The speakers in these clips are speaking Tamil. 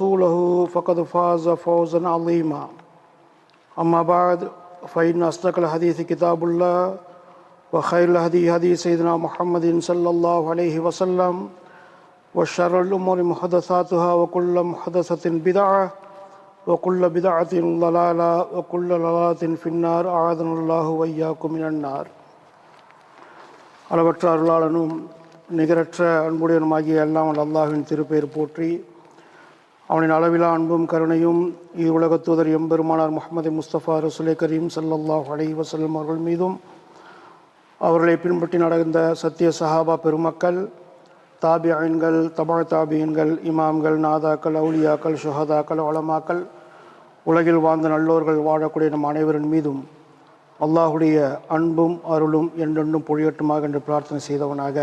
ورسوله فقد فاز فوزا عظيما أما بعد فإن أصدق الحديث كتاب الله وخير الهدي هدي سيدنا محمد صلى الله عليه وسلم وشر الأمور محدثاتها وكل محدثة بدعة وكل بدعة ضلالة وكل ضلالة في النار أعاذنا الله وإياكم من النار அளவற்ற அருளாளனும் நிகரற்ற அன்புடையனுமாகிய எல்லாம் வல்ல அல்லாஹ்வின் திருப்பெயர் போற்றி அவனின் அளவிலா அன்பும் கருணையும் இது உலகத் தூதர் எம்பெருமானார் முகமது முஸ்தபா ரசுலை கரீம் சல்லல்லாஹ் அலை வசல்லம் அவர்கள் மீதும் அவர்களை பின்பற்றி நடந்த சத்திய சஹாபா பெருமக்கள் தாபியன்கள் தபால் தாபியன்கள் இமாம்கள் நாதாக்கள் அவுலியாக்கள் சுஹதாக்கள் வளமாக்கள் உலகில் வாழ்ந்த நல்லோர்கள் வாழக்கூடிய நம் அனைவரின் மீதும் அல்லாஹுடைய அன்பும் அருளும் என்றென்றும் பொழியட்டுமாக என்று பிரார்த்தனை செய்தவனாக.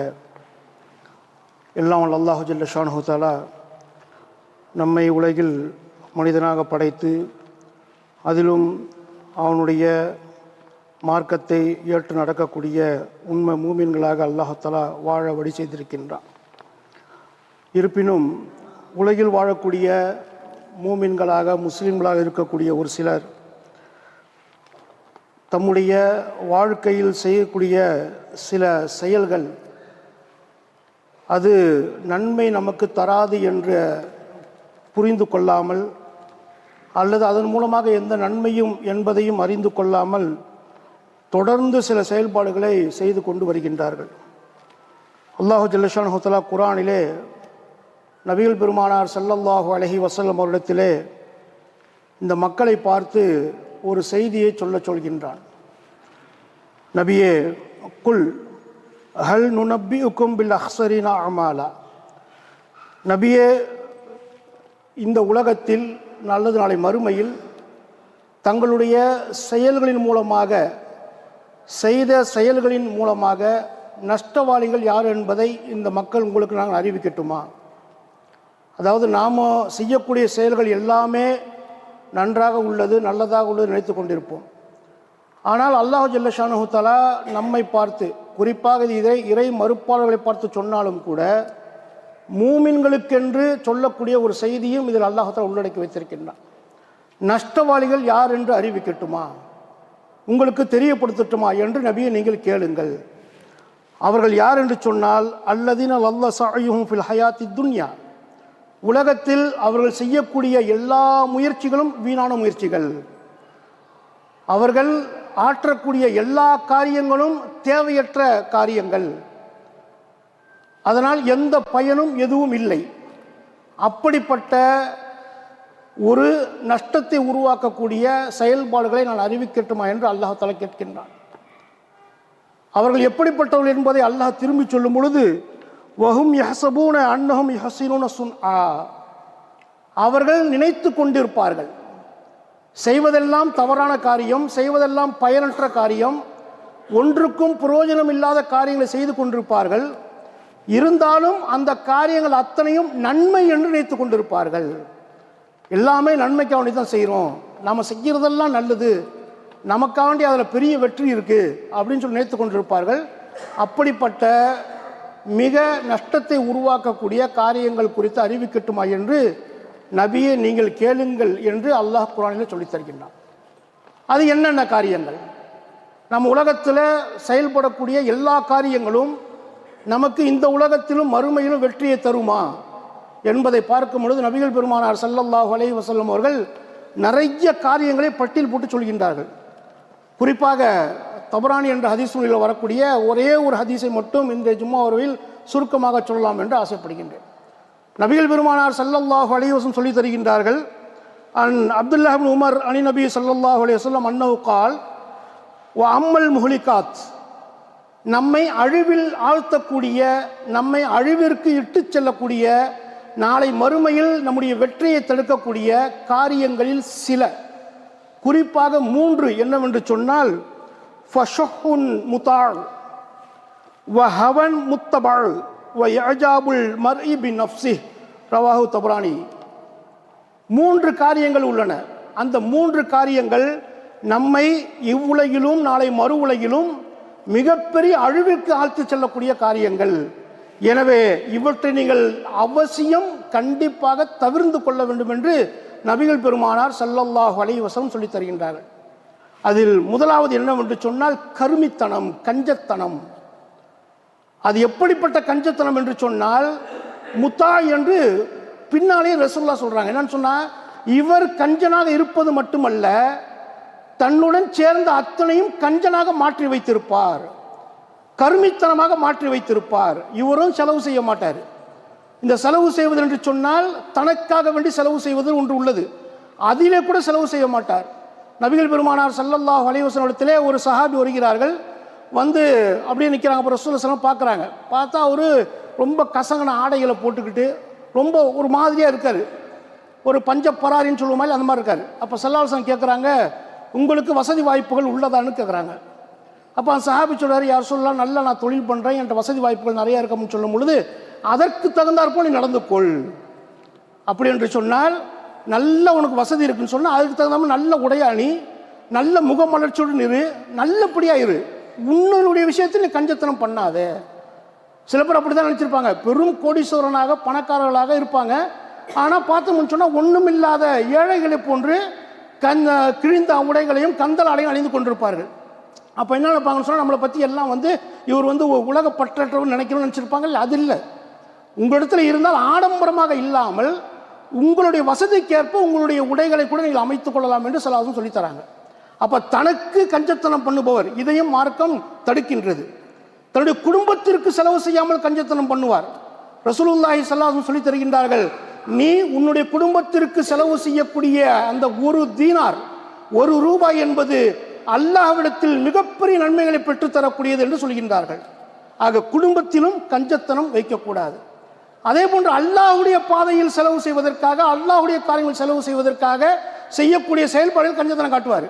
எல்லாம் அல்லாஹு ஜல்ல ஷானு நம்மை உலகில் மனிதனாக படைத்து அதிலும் அவனுடைய மார்க்கத்தை ஏற்று நடக்கக்கூடிய உண்மை மூமின்களாக அல்லாஹாலா வாழ வழி செய்திருக்கின்றான். இருப்பினும் உலகில் வாழக்கூடிய மூமின்களாக முஸ்லீம்களாக இருக்கக்கூடிய ஒரு சிலர் தம்முடைய வாழ்க்கையில் செய்யக்கூடிய சில செயல்கள் அது நன்மை நமக்கு தராது என்ற புரிந்து கொள்ளாமல் அல்லது அதன் மூலமாக எந்த நன்மையும் என்பதையும் அறிந்து கொள்ளாமல் தொடர்ந்து சில செயல்பாடுகளை செய்து கொண்டு வருகின்றார்கள். அல்லாஹு ஜல்லஷான் ஹுத்தலா குரானிலே நபிகள் பெருமானார் சல்லல்லாஹு அலஹி வசல்லம் அவரிடத்திலே இந்த மக்களை பார்த்து ஒரு செய்தியை சொல்ல சொல்கின்றான். நபியே குல் ஹல் நுனப்பி உக்கும் பில் அஹ்சரினா அமாலா. நபியே இந்த உலகத்தில் நல்லது நாளை மறுமையில் தங்களுடைய செயல்களின் மூலமாக செய்த செயல்களின் மூலமாக நஷ்டவாளிகள் யார் என்பதை இந்த மக்கள் உங்களுக்கு நாங்கள் அறிவிக்கட்டுமா? அதாவது நாம் செய்யக்கூடிய செயல்கள் எல்லாமே நன்றாக உள்ளது நல்லதாக உள்ளது நினைத்து கொண்டிருப்போம். ஆனால் அல்லாஹ் ஜல்லஷானு தலா நம்மை பார்த்து குறிப்பாக இது இதை இறை மறுப்பாளர்களை பார்த்து சொன்னாலும் கூட மூமின்களுக்கென்று சொல்லக்கூடிய ஒரு செய்தியும் இதில் அல்லாஹால உள்ளடக்கி வைத்திருக்கின்றான். நஷ்டவாளிகள் யார் என்று அறிவிக்கட்டுமா? உங்களுக்கு தெரியப்படுத்தட்டுமா என்று நபியை நீங்கள் கேளுங்கள். அவர்கள் யார் என்று சொன்னால் அல்லதின் அல்ல சாயும் ஃபில் ஹயாத்தி துன்யா. உலகத்தில் அவர்கள் செய்யக்கூடிய எல்லா முயற்சிகளும் வீணான முயற்சிகள். அவர்கள் ஆற்றக்கூடிய எல்லா காரியங்களும் தேவையற்ற காரியங்கள். அதனால் எந்த பயனும் எதுவும் இல்லை. அப்படிப்பட்ட ஒரு நஷ்டத்தை உருவாக்கக்கூடிய செயல்பாடுகளை நான் அறிவிக்கட்டுமா என்று அல்லாஹால கேட்கின்றான். அவர்கள் எப்படிப்பட்டவர்கள் என்பதை அல்லாஹ் திரும்பி சொல்லும் பொழுது வஹும் யஹசபூன அன்னஹும் யஹசினூன சுன் ஆ அவர்கள் நினைத்து கொண்டிருப்பார்கள். செய்வதெல்லாம் தவறான காரியம் செய்வதெல்லாம் பயனற்ற காரியம் ஒன்றுக்கும் பிரயோஜனம் இல்லாத காரியங்களை செய்து கொண்டிருப்பார்கள். இருந்தாலும் அந்த காரியங்கள் அத்தனையும் நன்மை என்று நினைத்து கொண்டிருப்பார்கள். எல்லாமே நன்மைக்கு அவனை தான் செய்கிறோம் நம்ம செய்கிறதெல்லாம் நல்லது. நமக்காண்டி அதில் பெரிய வெற்றி இருக்குது அப்படின்னு சொல்லி நினைத்து கொண்டிருப்பார்கள். அப்படிப்பட்ட மிக நஷ்டத்தை உருவாக்கக்கூடிய காரியங்கள் குறித்து அறிவிக்கட்டுமா என்று நபியை நீங்கள் கேளுங்கள் என்று அல்லாஹ் குரானில் சொல்லித் தருகின்றான். அது என்னென்ன காரியங்கள்? நம்ம உலகத்தில் செயல்படக்கூடிய எல்லா காரியங்களும் நமக்கு இந்த உலகத்திலும் மறுமையிலும் வெற்றியை தருமா? என்பதை பார்க்கும் பொழுது நபிகள் பெருமானார் சல்லல்லாஹு அலைஹி வசல்லம் அவர்கள் நிறைய காரியங்களை பட்டியல் போட்டு சொல்கின்றார்கள். குறிப்பாக தபரானி என்ற ஹதீசூனில் வரக்கூடிய ஒரே ஒரு ஹதீஸை மட்டும் இந்த ஜும்மா உறவில் சுருக்கமாக சொல்லலாம் என்று ஆசைப்படுகின்றேன். நபிகள் பெருமானார் சல்லல்லாஹு அலைஹி வஸல்லம் சொல்லி தருகின்றார்கள் அன் அப்துல்லாஹின் உமர் அணி நபி சல்லல்லாஹு அலைஹி வஸல்லம் அன்னஹு கால் அம்மல் முஹலிகாத் நம்மை அழிவில் ஆழ்த்தக்கூடிய நம்மை அழிவிற்கு இட்டு செல்லக்கூடிய நாளை மறுமையில் நம்முடைய வெற்றியை தடுக்கக்கூடிய காரியங்களில் சில. குறிப்பாக மூன்று என்னவென்று சொன்னால் ஃபஷஹுன் முத்தாள் வ ஹவன் முத்தபாள் வ யஜாபுல் மர்இ பின் நஃப்சி ரவாஹு தபரானி. மூன்று காரியங்கள் உள்ளன. அந்த மூன்று காரியங்கள் நம்மை இவ்வுலகிலும் நாளை மறு உலகிலும் மிகப்பெரிய அழிவிற்கு ஆழ்த்து செல்லக்கூடிய காரியங்கள். எனவே இவற்றை நீங்கள் அவசியம் கண்டிப்பாக தவிர்ந்து கொள்ள வேண்டும் என்று நபிகள் பெருமானார் சல்லல்லாஹு அலைவசம் சொல்லி சொல்லித் தருகின்றார்கள். அதில் முதலாவது என்னவென்று சொன்னால் கருமித்தனம் கஞ்சத்தனம். அது எப்படிப்பட்ட கஞ்சத்தனம் என்று சொன்னால் முத்தா என்று பின்னாலே ரசுல்லா சொல்றாங்க. என்னன்னு சொன்னா இவர் கஞ்சனாக இருப்பது மட்டுமல்ல தன்னுடன் சேர்ந்த அத்தனையும் கஞ்சனாக மாற்றி வைத்திருப்பார். கருமித்தனமாக மாற்றி வைத்திருப்பார். இவரும் செலவு செய்ய மாட்டார். இந்த செலவு செய்வது என்று சொன்னால் தனக்காக வேண்டி செலவு செய்வது ஒன்று உள்ளது. அதிலே கூட செலவு செய்ய மாட்டார். நபிகள் பெருமானார் சல்லல்லாஹ் அலைஹி ஒரு சஹாபி வருகிறார்கள். வந்து அப்படியே நிற்கிறாங்க அப்புறம் ரசூலசனம் பார்க்குறாங்க. பார்த்தா அவர் ரொம்ப கசங்கன ஆடைகளை போட்டுக்கிட்டு ரொம்ப ஒரு மாதிரியாக இருக்கார். ஒரு பஞ்ச பராரின்னு சொல்லுவோம் மாதிரி அந்த மாதிரி இருக்கார். அப்போ சல்லாஹம் கேட்குறாங்க உங்களுக்கு வசதி வாய்ப்புகள் உள்ளதான்னு கேட்குறாங்க அப்போ அந்த சஹாபி சொல்கிறார் யார் சொல்லலாம் நல்லா நான் தொழில் பண்ணுறேன் என்கிட்ட வசதி வாய்ப்புகள் நிறையா இருக்கும்னு சொல்லும் பொழுது அதற்கு தகுந்தாற்போல் நீ நடந்து கொள். அப்படி என்று சொன்னால் நல்ல உனக்கு வசதி இருக்குன்னு சொன்னால் அதுக்கு தகுந்த நல்ல உடையாணி நல்ல முகமலர்ச்சியுடன் இரு நல்லபடியாக இரு. உன்னுடைய விஷயத்தில் நீ கஞ்சத்தனம் பண்ணாதே. சில பேர் அப்படி தான் நினச்சிருப்பாங்க. பெரும் கோடீஸ்வரனாக பணக்காரர்களாக இருப்பாங்க. ஆனால் பார்த்தோம்னு சொன்னால் ஒன்றும் இல்லாத ஏழைகளை போன்று கண் கிழிந்த உடைகளையும் கந்தல் ஆடையும் அணிந்து கொண்டிருப்பார்கள். அப்போ என்ன நினைப்பாங்கன்னு சொன்னால் நம்மளை பற்றி எல்லாம் வந்து இவர் வந்து உலக பற்றற்றவர் நினைக்கணும்னு நினச்சிருப்பாங்க அது இல்லை. உங்களிடத்துல இருந்தால் ஆடம்பரமாக இல்லாமல் உங்களுடைய வசதிக்கேற்ப உங்களுடைய உடைகளை கூட நீங்கள் அமைத்துக் கொள்ளலாம் என்று சிலாசும் சொல்லித் தராங்க. அப்போ தனக்கு கஞ்சத்தனம் பண்ணுபவர் இதையும் மார்க்கம் தடுக்கின்றது. தன்னுடைய குடும்பத்திற்கு செலவு செய்யாமல் கஞ்சத்தனம் பண்ணுவார். ரசூலுல்லாஹி ஸல்லல்லாஹு சொல்லி தருகின்றார்கள் நீ உன்னுடைய குடும்பத்திற்கு செலவு செய்யக்கூடிய அந்த ஒரு தீனார் ஒரு ரூபாய் என்பது அல்லாஹ்விடத்தில் மிகப்பெரிய நன்மைகளை பெற்றுத்தரக்கூடியது என்று சொல்கின்றார்கள். ஆக குடும்பத்திலும் கஞ்சத்தனம் வைக்கக்கூடாது. அதே போன்று அல்லாஹுடைய பாதையில் செலவு செய்வதற்காக அல்லாஹுடைய காரியங்கள் செலவு செய்வதற்காக செய்யக்கூடிய செயல்பாடுகள் கஞ்சத்தனம் காட்டுவார்.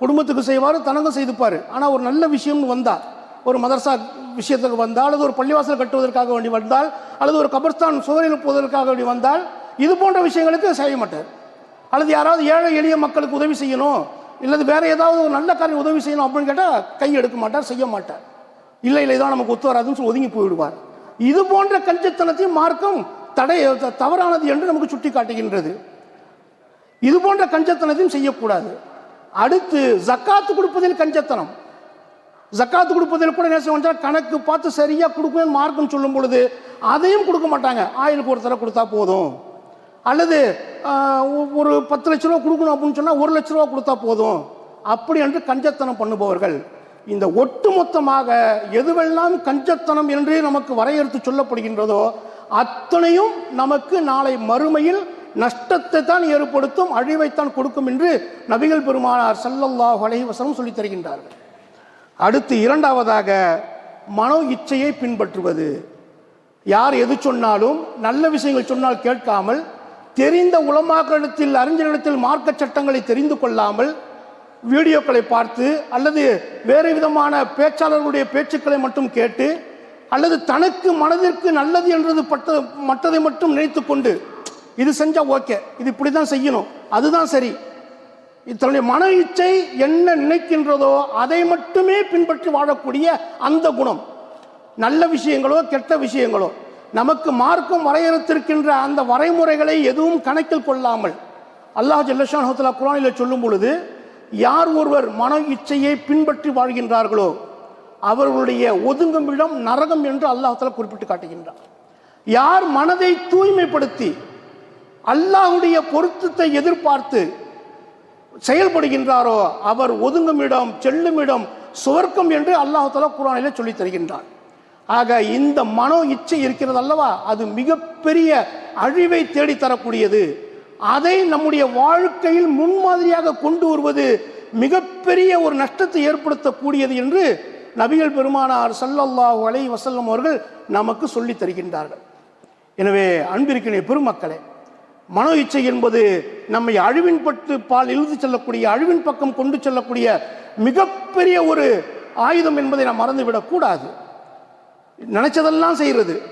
குடும்பத்துக்கு செய்வார் தனக்கும் செய்துப்பார். ஆனால் ஒரு நல்ல விஷயம்னு வந்தால் ஒரு மதரசா விஷயத்துக்கு வந்தால் அல்லது ஒரு பள்ளிவாசல் கட்டுவதற்காக வேண்டி வந்தால் அல்லது ஒரு கபர்ஸ்தான் சுவரில் போவதற்காக வேண்டி வந்தால் இது போன்ற விஷயங்களுக்கு செய்ய மாட்டார். அல்லது யாராவது ஏழை எளிய மக்களுக்கு உதவி செய்யணும் இல்லது வேற ஏதாவது ஒரு நல்ல காரியம் உதவி செய்யணும் அப்படின்னு கேட்டால் கை எடுக்க மாட்டார் செய்ய மாட்டார். இல்லை இல்லை தான் நமக்கு ஒத்து வராதுன்னு சொல்லி ஒதுங்கி போயிடுவார். இது போன்ற கஞ்சத்தனத்தையும் மார்க்கம் தடை த- தவறானது என்று நமக்கு சுட்டி காட்டுகின்றது இது போன்ற கஞ்சத்தனத்தையும் செய்யக்கூடாது. அடுத்து ஜக்காத்து கொடுப்பதில் கஞ்சத்தனம். ஜக்காத்து கொடுப்பதில் கூட என்ன செய்வாங்க கணக்கு பார்த்து சரியாக கொடுக்கணும் மார்க்குன்னு சொல்லும் பொழுது அதையும் கொடுக்க மாட்டாங்க. ஆயிலுக்கு ஒரு தடவை கொடுத்தா போதும். அல்லது ஒரு பத்து லட்ச ரூபா கொடுக்கணும் அப்படின்னு சொன்னால் ஒரு லட்ச ரூபா கொடுத்தா போதும். அப்படி என்று கஞ்சத்தனம் பண்ணுபவர்கள். இந்த ஒட்டுமொத்தமாக எதுவெல்லாம் கஞ்சத்தனம் என்று நமக்கு வரையறுத்து சொல்லப்படுகின்றதோ அத்தனையும் நமக்கு நாளை மறுமையில் நஷ்டத்தை தான் ஏற்படுத்தும் அழிவைத்தான் கொடுக்கும் என்று நபிகள் பெருமானார் செல்லல்லாஹ் அலைவசனம் சொல்லித் தருகின்றார்கள். அடுத்து இரண்டாவதாக மனோ இச்சையை பின்பற்றுவது. யார் எது சொன்னாலும் நல்ல விஷயங்கள் சொன்னால் கேட்காமல் தெரிந்த உலமாக்களிடத்தில் அறிஞர்களிடத்தில் மார்க்க சட்டங்களை தெரிந்து கொள்ளாமல் வீடியோக்களை பார்த்து அல்லது வேறு விதமான பேச்சாளர்களுடைய பேச்சுக்களை மட்டும் கேட்டு அல்லது தனக்கு மனதிற்கு நல்லது என்றது பட்ட மற்றதை மட்டும் நினைத்து கொண்டு இது செஞ்சால் ஓகே இது இப்படி தான் செய்யணும் அதுதான் சரி. தன்னுடைய மன இச்சை என்ன நினைக்கின்றதோ அதை மட்டுமே பின்பற்றி வாழக்கூடிய அந்த குணம். நல்ல விஷயங்களோ கெட்ட விஷயங்களோ. நமக்கு மார்க்கம் வரையறுத்திருக்கின்ற அந்த வரைமுறைகளை எதுவும் கணக்கில் கொள்ளாமல். அல்லாஹ் ஜல்லஷான் குரானில் சொல்லும் பொழுது யார் ஒருவர் மன இச்சையை பின்பற்றி வாழ்கின்றார்களோ அவர்களுடைய ஒதுங்கும் இடம் நரகம் என்று அல்லாஹால குறிப்பிட்டு காட்டுகின்றார் யார் மனதை தூய்மைப்படுத்தி அல்லாஹ்வுடைய பொருத்தத்தை எதிர்பார்த்து செயல்படுகின்றாரோ அவர் ஒதுங்கும் இடம் செல்லும் இடம் சுவர்க்கம் என்று அல்லாஹால குரானிலே சொல்லித் தருகின்றார் ஆக இந்த மனோ இச்சை இருக்கிறது அல்லவா? அது மிகப்பெரிய அழிவை தேடித்தரக்கூடியது. அதை நம்முடைய வாழ்க்கையில் முன்மாதிரியாக கொண்டு வருவது மிகப்பெரிய ஒரு நஷ்டத்தை ஏற்படுத்தக்கூடியது என்று நபிகள் பெருமானார் சல்லல்லாஹு அலை வசல்லம் அவர்கள் நமக்கு சொல்லித் தருகின்றார்கள். எனவே அன்பிருக்கிற பெருமக்களே மனோ இச்சை என்பது நம்மை அழிவின் பட்டு பால் இழுத்து செல்லக்கூடிய அழிவின் பக்கம் கொண்டு செல்லக்கூடிய மிகப்பெரிய ஒரு ஆயுதம் என்பதை நாம் மறந்துவிடக்கூடாது நினைச்சதெல்லாம் செய்கிறது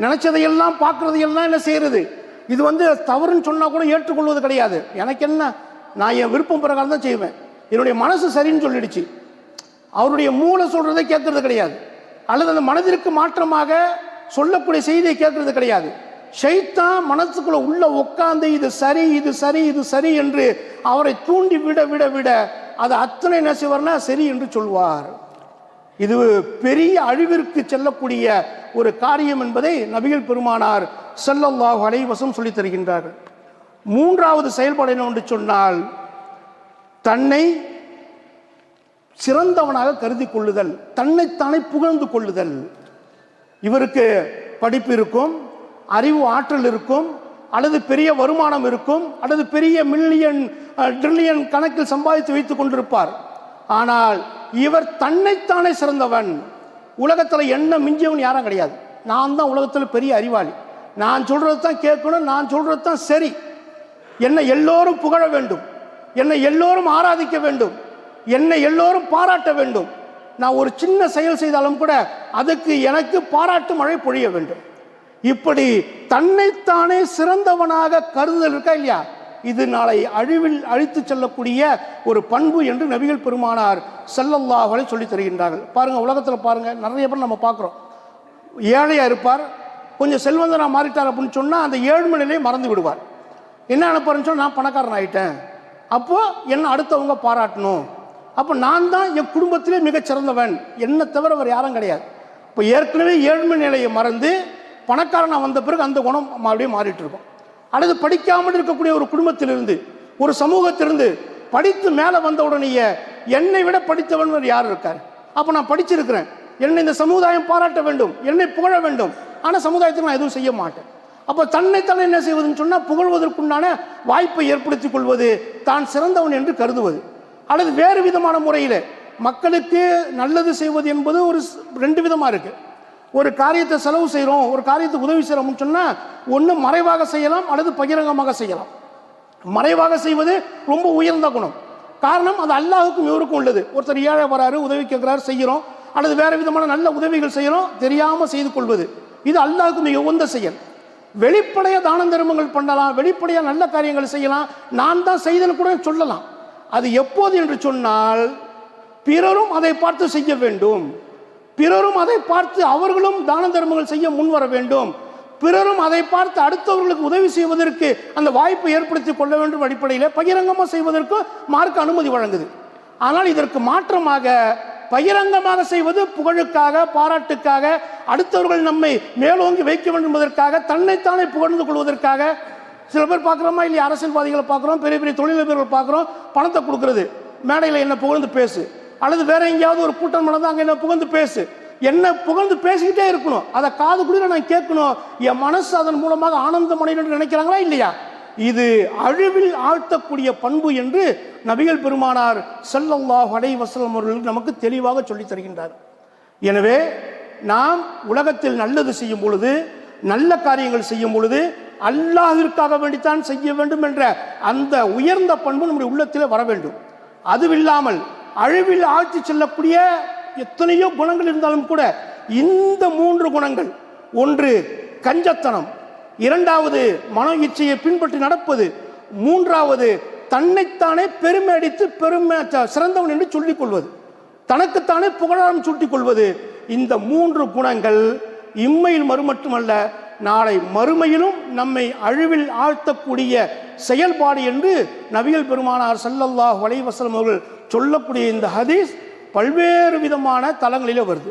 நினைச்சதையெல்லாம் பார்க்குறதையெல்லாம் என்ன செய்கிறது இது வந்து தவறுன்னு சொன்னால் கூட ஏற்றுக்கொள்வது கிடையாது. எனக்கு என்ன? நான் என் விருப்பம் பிரகாரம் தான் செய்வேன். என்னுடைய மனசு சரின்னு சொல்லிடுச்சு. அவருடைய மூளை சொல்றதை கேட்கறது கிடையாது. அல்லது அந்த மனதிற்கு மாற்றமாக சொல்லக்கூடிய செய்தியை கேட்கறது கிடையாது. ஷைத்தான் மனசுக்குள்ள உள்ள உட்காந்து இது சரி இது சரி இது சரி என்று அவரை தூண்டி விட விட விட அது அத்தனை நசிவர்னா சரி என்று சொல்வார். இது பெரிய அழிவிற்கு செல்லக்கூடிய ஒரு காரியம் என்பதை நபிகள் பெருமானார் செல்லல்லாஹ் அலைஹி வஸல்லம் சொல்லித் தருகின்றார்கள். மூன்றாவது செயல்பாடு என்ன என்று சொன்னால் தன்னை சிறந்தவனாக கருதி கொள்ளுதல் தன்னைத்தானே புகழ்ந்து கொள்ளுதல். இவருக்கு படிப்பு இருக்கும் அறிவு ஆற்றல் இருக்கும் அல்லது பெரிய வருமானம் இருக்கும் அல்லது பெரிய மில்லியன் ட்ரில்லியன் கணக்கில் சம்பாதித்து வைத்துக் கொண்டிருப்பார். ஆனால் இவர் தன்னைத்தானே சிறந்தவன். உலகத்தில் என்ன மிஞ்சியவன் யாரும் கிடையாது. நான் தான் உலகத்தில் பெரிய அறிவாளி. நான் சொல்றது தான் கேட்கணும் நான் சொல்றது தான் சரி. என்னை எல்லோரும் புகழ வேண்டும். என்னை எல்லோரும் ஆராதிக்க வேண்டும். என்னை எல்லோரும் பாராட்ட வேண்டும். நான் ஒரு சின்ன செயல் செய்தாலும் கூட அதுக்கு எனக்கு பாராட்டு மழை பொழிய வேண்டும். இப்படி தன்னைத்தானே சிறந்தவனாக கருதல் இருக்கா இல்லையா? இது நாளை அழிவில் அழித்து செல்லக்கூடிய ஒரு பண்பு என்று நபிகள் பெருமானார் ஸல்லல்லாஹு சொல்லி தருகின்றார்கள். பாருங்கள் உலகத்தில் பாருங்கள் நிறைய பேர் நம்ம பார்க்குறோம். ஏழையாக இருப்பார் கொஞ்சம் செல்வந்தனாக மாறிட்டார் அப்படின்னு சொன்னால் அந்த ஏழ்மை நிலையை மறந்து விடுவார். என்ன நினைப்பாருன்னு சொன்னால் நான் பணக்காரன் ஆகிட்டேன் அப்போது என்ன அடுத்தவங்க பாராட்டணும். அப்போ நான் தான் என் குடும்பத்திலே மிகச் சிறந்தவன் என்னை தவிர வேறு யாரும் கிடையாது. இப்போ ஏற்கனவே ஏழ்மை நிலையை மறந்து பணக்காரனாக வந்த பிறகு அந்த குணம் மறுபடியும் மாறிட்டு இருக்கும். அல்லது படிக்காமல் இருக்கக்கூடிய ஒரு குடும்பத்திலிருந்து ஒரு சமூகத்திலிருந்து படித்து மேலே வந்த உடனேயே என்னை விட படித்தவன் யார் இருக்கார்? அப்போ நான் படிச்சிருக்கிறேன். என்னை இந்த சமுதாயம் பாராட்ட வேண்டும் என்னை புகழ வேண்டும். ஆனால் சமுதாயத்தில் நான் எதுவும் செய்ய மாட்டேன். அப்போ தன்னைத்தானே என்ன செய்வதுன்னு சொன்னால் புகழ்வதற்குண்டான வாய்ப்பை ஏற்படுத்திக் கொள்வது தான் சிறந்தவன் என்று கருதுவது. அல்லது வேறு விதமான முறையில் மக்களுக்கு நல்லது செய்வது என்பது ஒரு ரெண்டு விதமாக இருக்குது ஒரு காரியத்தை செலவு செய்கிறோம் ஒரு காரியத்துக்கு உதவி செய்கிறோம்னு சொன்னால் ஒன்று மறைவாக செய்யலாம் அல்லது பகிரங்கமாக செய்யலாம். மறைவாக செய்வது ரொம்ப உயர்ந்த குணம். காரணம் அது அல்லாஹுக்கும் இவருக்கும் உள்ளது. ஒருத்தர் ஏழை வராரு உதவி கேட்குறாரு செய்கிறோம். அல்லது வேறு விதமான நல்ல உதவிகள் செய்கிறோம் தெரியாமல் செய்து கொள்வது. இது அல்லாஹுக்கு மிக உந்த செயல். வெளிப்படைய தான தர்மங்கள் பண்ணலாம் வெளிப்படையாக நல்ல காரியங்கள் செய்யலாம். நான் தான் செய்தேன்னு கூட சொல்லலாம். அது எப்போது என்று சொன்னால் பிறரும் அதை பார்த்து செய்ய வேண்டும். பிறரும் அதை பார்த்து அவர்களும் தான தர்மங்கள் செய்ய முன்வர வேண்டும். பிறரும் அதை பார்த்து அடுத்தவர்களுக்கு உதவி செய்வதற்கு அந்த வாய்ப்பை ஏற்படுத்தி கொள்ள வேண்டும் அடிப்படையில் பகிரங்கமாக செய்வதற்கு மார்க்க அனுமதி வழங்குது. ஆனால் இதற்கு மாற்றமாக பகிரங்கமாக செய்வது புகழுக்காக பாராட்டுக்காக அடுத்தவர்கள் நம்மை மேலோங்கி வைக்க வேண்டும் என்பதற்காக தன்னைத்தானே புகழ்ந்து கொள்வதற்காக சில பேர் பார்க்குறோமா? இல்லையா? அரசியல்வாதிகளை பார்க்குறோம் பெரிய பெரிய தொழிலதிபர்கள் பார்க்குறோம் பணத்தை கொடுக்கறது. மேடையில் என்ன புகழ்ந்து பேசு. அல்லது வேற எங்கேயாவது ஒரு கூட்டம் நடந்தால் அங்கே என்ன புகழ்ந்து பேசு. என்ன புகழ்ந்து பேசிக்கிட்டே இருக்கணும். அதை காது குளிர நான் கேட்கணும். என் மனசு அதன் மூலமாக ஆனந்தம் அடையணும் என்று நினைக்கிறாங்களா இல்லையா? இது அழிவில் ஆழ்த்தக்கூடிய பண்பு என்று நபிகள் பெருமானார் செல்லல்லாஹ் அடை வசலம் அவர்கள் நமக்கு தெளிவாக சொல்லித் தருகின்றார். எனவே நாம் உலகத்தில் நல்லது செய்யும் பொழுது நல்ல காரியங்கள் செய்யும் பொழுது அல்லாஹிற்காக வேண்டித்தான் செய்ய வேண்டும் என்ற அந்த உயர்ந்த பண்பு நம்முடைய உள்ளத்தில் வர வேண்டும். அதுவில்லாமல் அழிவில் ஆழ்த்தி செல்லக்கூடிய எத்தனையோ குணங்கள் இருந்தாலும் கூட இந்த மூன்று குணங்கள் ஒன்று கஞ்சத்தனம் இரண்டாவது மன இச்சையை பின்பற்றி நடப்பது மூன்றாவது தன்னைத்தானே பெருமை அடித்து பெருமை சிறந்தவன் என்று சொல்லிக் கொள்வது தனக்குத்தானே புகழாரம் சூட்டிக் கொள்வது இந்த மூன்று குணங்கள் இம்மையில் மறு மட்டுமல்ல நாளை மறுமையிலும் நம்மை அழிவில் ஆழ்த்தக்கூடிய செயல்பாடு என்று நபிகள் பெருமானார் சல்லல்லாஹ் வலைவசலம் அவர்கள் சொல்லக்கூடிய இந்த ஹதீஸ் பல்வேறு விதமான தலங்களிலே வருது.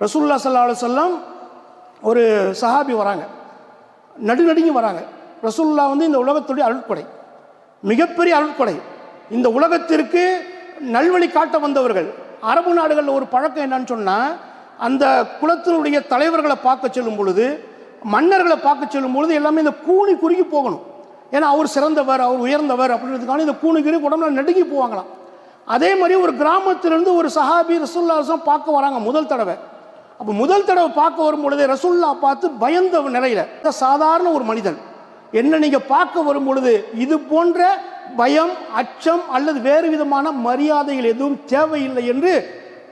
ரசூல்லா சல்லா அலைஹி ஒரு சஹாபி வராங்க. நடுநடுங்கி வராங்க. ரசூல்லா வந்து இந்த உலகத்துடைய அருட்கொடை. மிகப்பெரிய அருட்கொடை. இந்த உலகத்திற்கு நல்வழி காட்ட வந்தவர்கள். அரபு நாடுகளில் ஒரு பழக்கம் என்னன்னு சொன்னால் அந்த குலத்தினுடைய தலைவர்களை பார்க்க செல்லும் பொழுது மன்னர்களை பார்க்க செல்லும் பொழுது எல்லாமே இந்த கூணி குறுகி போகணும். ஏன்னா அவர் சிறந்தவர் அவர் உயர்ந்தவர் அப்படின்றதுக்கான இந்த கூணி குறுகி உடம்புல நடுங்கி போவாங்களாம். அதே மாதிரி ஒரு கிராமத்திலிருந்து ஒரு சஹாபி ரசூல்லாசம் பார்க்க வராங்க முதல் தடவை. அப்போ முதல் தடவை பார்க்க வரும் பொழுது ரசூல்லா பார்த்து பயந்த நிலையில சாதாரண ஒரு மனிதன் என்ன நீங்க பார்க்க வரும் பொழுது இது போன்ற பயம் அச்சம் அல்லது வேறு விதமான மரியாதைகள் எதுவும் தேவையில்லை என்று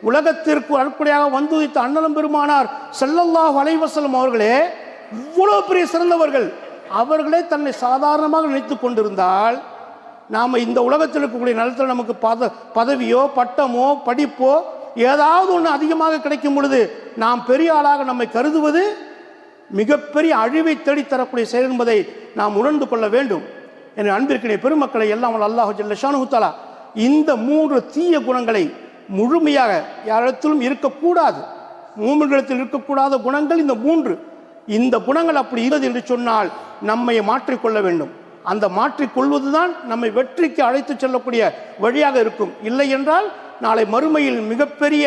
உலகத்திற்கு அடிப்படையாக வந்து வைத்த அண்ணலம் பெருமானார் செல்லல்லாஹ் அலைஹி அவர்களே இவ்வளவு பெரிய சிறந்தவர்கள் அவர்களே தன்னை சாதாரணமாக நினைத்துக் கொண்டிருந்தால் நாம் இந்த உலகத்தில் இருக்கக்கூடிய நிலத்தில் நமக்கு பத பதவியோ பட்டமோ படிப்போ ஏதாவது ஒன்று அதிகமாக கிடைக்கும் பொழுது நாம் பெரிய ஆளாக நம்மை கருதுவது மிகப்பெரிய அழிவை தேடித் தரக்கூடிய செயல் என்பதை நாம் உணர்ந்து கொள்ள வேண்டும். என் அன்பிற்கினை பெருமக்களை எல்லாம் அல்லாஹு அல்லாஹ் இந்த மூன்று தீய குணங்களை முழுமையாக யாரிடத்திலும் இருக்கக்கூடாது. மூமின்களிடத்தில் இருக்கக்கூடாத குணங்கள் இந்த மூன்று. இந்த குணங்கள் அப்படி இருந்தது என்று சொன்னால் நம்மை மாற்றிக்கொள்ள வேண்டும். அந்த மாற்றிக்கொள்வதுதான் நம்மை வெற்றிக்கு அழைத்து செல்லக்கூடிய வழியாக இருக்கும். இல்லை என்றால் நாளை மறுமையில் மிகப்பெரிய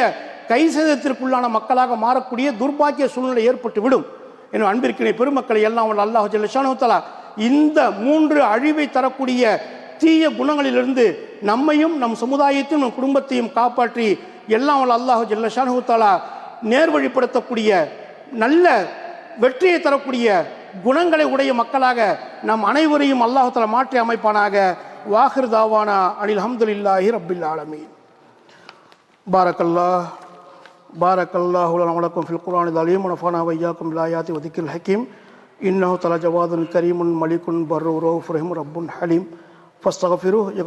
கை சேதத்திற்குள்ளான மக்களாக மாறக்கூடிய துர்பாக்கிய சூழ்நிலை ஏற்பட்டுவிடும். என் அன்பிற்கினை பெருமக்களை எல்லாம் வல்ல அல்லாஹ் ஜல்லஷானு இந்த மூன்று அழிவை தரக்கூடிய தீய குணங்களிலிருந்து நம்மையும் நம் சமுதாயத்தையும் நம் குடும்பத்தையும் காப்பாற்றி எல்லாம் வல்ல அல்லாஹ் ஜல்லஷானு தஆலா நேர்வழிப்படுத்தக்கூடிய நல்ல வெற்றியை தரக்கூடிய குணங்களை உடைய மக்களாக நம் அனைவரையும் அல்லாஹால மாற்றி அமைப்பானாக. வாஹிர் தாவானா அனில் அஹமதுல்லாஹி ரபில் ஆலமி பாரக்கல்லா பாரக்கல்லாஹுலன் வணக்கம் ஃபில் குரான் அலீம். உனஃபானா வையாக்கும் லாயாத்தி வதிக்கில் ஹக்கீம். இன்னஹு தலா ஜவாதுன் கரீமுன் மலிக்குன் பர்ரு ரவுஃப் ரஹீம் ரப்புன் ஹலீம். ஃபஸ்தகஃபிரு